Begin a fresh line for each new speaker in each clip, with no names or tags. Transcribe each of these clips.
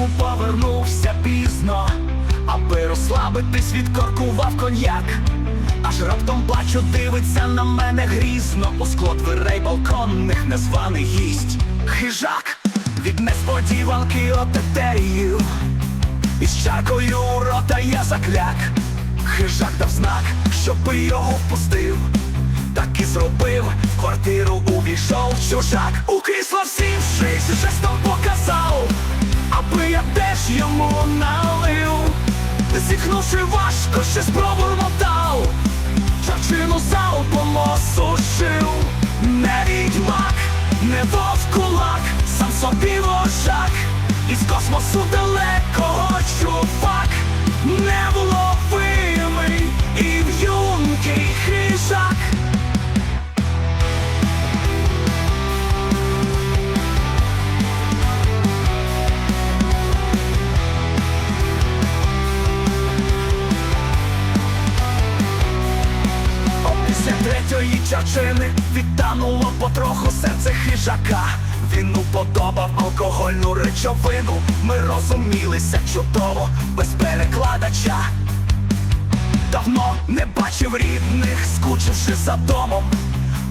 дому повернувся пізно, аби розслабитись, відкоркував коньяк. Аж раптом плачу, дивиться на мене грізно, у скло дверей балконних незваний гість. Хижак від несподіванки отетерію. Із чаркою у рота я закляк. Хижак дав знак, щоби його впустив. Так і зробив в квартиру увійшов чужак, у крісло всім жестом пока. Зіхнувши важко, ще спробурмотав Чарчину залпом осушив. Не відьмак, не вовкулак, сам собі вожак. Із космосу третьої чарчини відтануло потроху серце хижака. Він уподобав алкогольну речовину. Ми розумілися чудово, без перекладача. Давно не бачив рідних, скучивши за домом.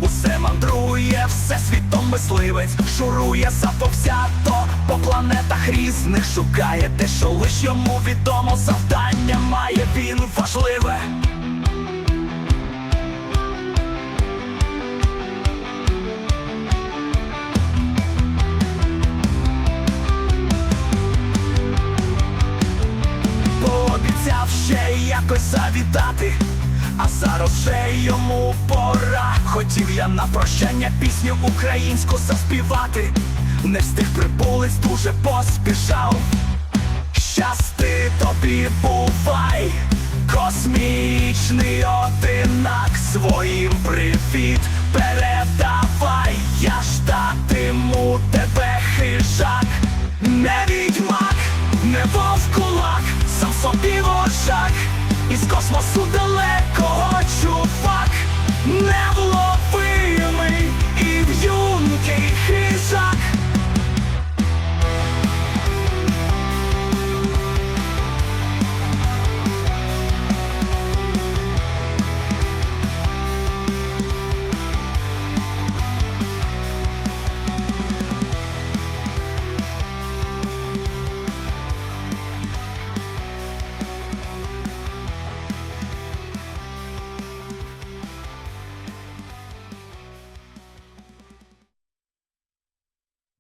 Усе мандрує, все світом мисливець, шурує заповзято по планетах різних, шукає те, що лиш йому відомо, завдання має він важливе. Ще якось завітати, а зараз вже йому пора. Хотів я на прощання пісню українську заспівати. Не встиг прибулець, дуже поспішав. Щасти тобі бувай, космічний одинак своїм привіт передавай, не вовкулак, сам собі вожак, із космосу далекого чувак,